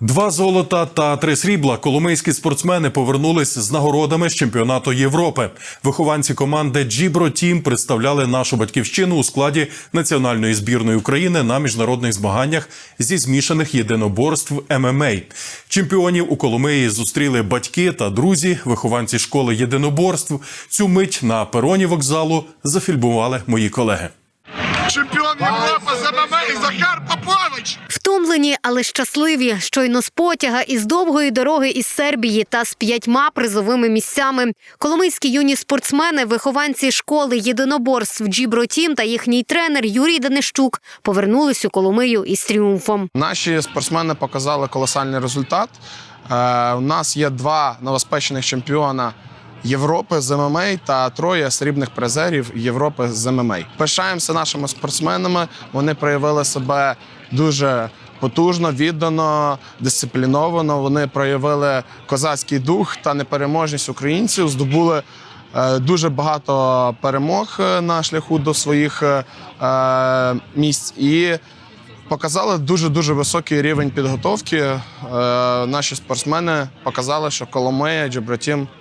Два золота та три срібла коломийські спортсмени повернулись з нагородами з чемпіонату Європи. Вихованці команди Джібро Тім представляли нашу батьківщину у складі національної збірної України на міжнародних змаганнях зі змішаних єдиноборств ММА. Чемпіонів у Коломиї зустріли батьки та друзі, вихованці школи єдиноборств. Цю мить на пероні вокзалу зафільмували мої колеги. Чемпіон Європи з ММА Захар Попович. Втомлені, але щасливі. Щойно з потяга із довгої дороги із Сербії та з п'ятьма призовими місцями. Коломийські юні спортсмени, вихованці школи єдиноборств Джібро Тім та їхній тренер Юрій Данищук повернулись у Коломию із тріумфом. Наші спортсмени показали колосальний результат. Е, у нас є два новоспечених чемпіона Європи з ММА та троє срібних призерів Європи з ММА. Пишаємося нашими спортсменами. Вони проявили себе дуже потужно, віддано, дисципліновано. Вони проявили козацький дух та непереможність українців. Здобули е, дуже багато перемог е, на шляху до своїх е, місць і показали дуже дуже високий рівень підготовки. Наші спортсмени показали, що Коломия, Джебратім е,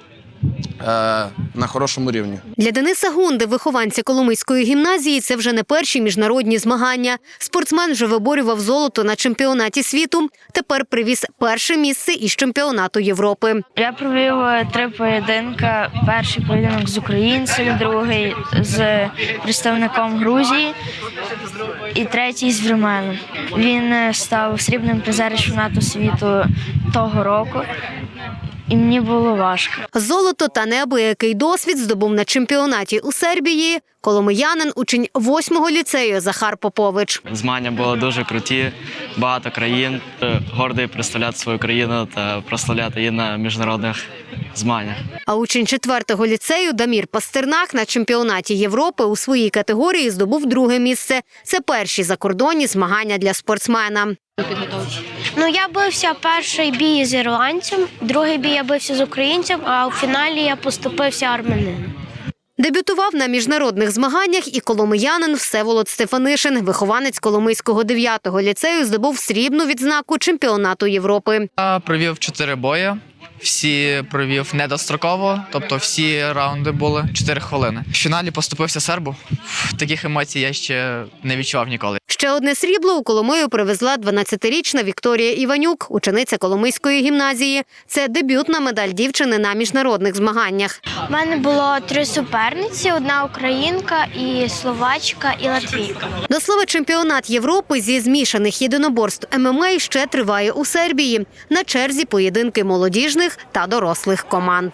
на хорошому рівні. Для Дениса Гунди, вихованця Коломийської гімназії, це вже не перші міжнародні змагання. Спортсмен вже виборював золото на чемпіонаті світу. Тепер привіз перше місце із чемпіонату Європи. Я провів е, три поєдинки. Перший поєдинок з українцем, другий з представником Грузії і третій з вірменом. Він е, став срібним призером чемпіонату світу того року, і мені було важко. Золото та неабиякий досвід здобув на чемпіонаті у Сербії. Коломиянин, учень восьмого ліцею Захар Попович. Змагання були дуже круті, багато країн. Е, Гордий представляти свою країну та прославляти її на міжнародних змаганнях. А учень четвертого ліцею Дамір Пастернак на чемпіонаті Європи у своїй категорії здобув друге місце. Це перші закордонні змагання для спортсмена. Ну, я бився перший бій з ірландцем, другий бій я бився з українцем, а у фіналі я поступився армянином. Дебютував на міжнародних змаганнях і коломиянин Всеволод Стефанишин, вихованець Коломийського 9-го ліцею, здобув срібну відзнаку чемпіонату Європи. Я провів чотири бої. Всі провів недостроково, тобто всі раунди були 4 хвилини. В фіналі поступився сербу. Таких емоцій я ще не відчував ніколи. Ще одне срібло у Коломию привезла 12-річна Вікторія Іванюк, учениця Коломийської гімназії. Це дебютна медаль дівчини на міжнародних змаганнях. У мене було три суперниці: одна українка, і словачка, і латвійка. До слова, чемпіонат Європи зі змішаних єдиноборств ММА ще триває у Сербії. На черзі поєдинки молодіжних та дорослих команд.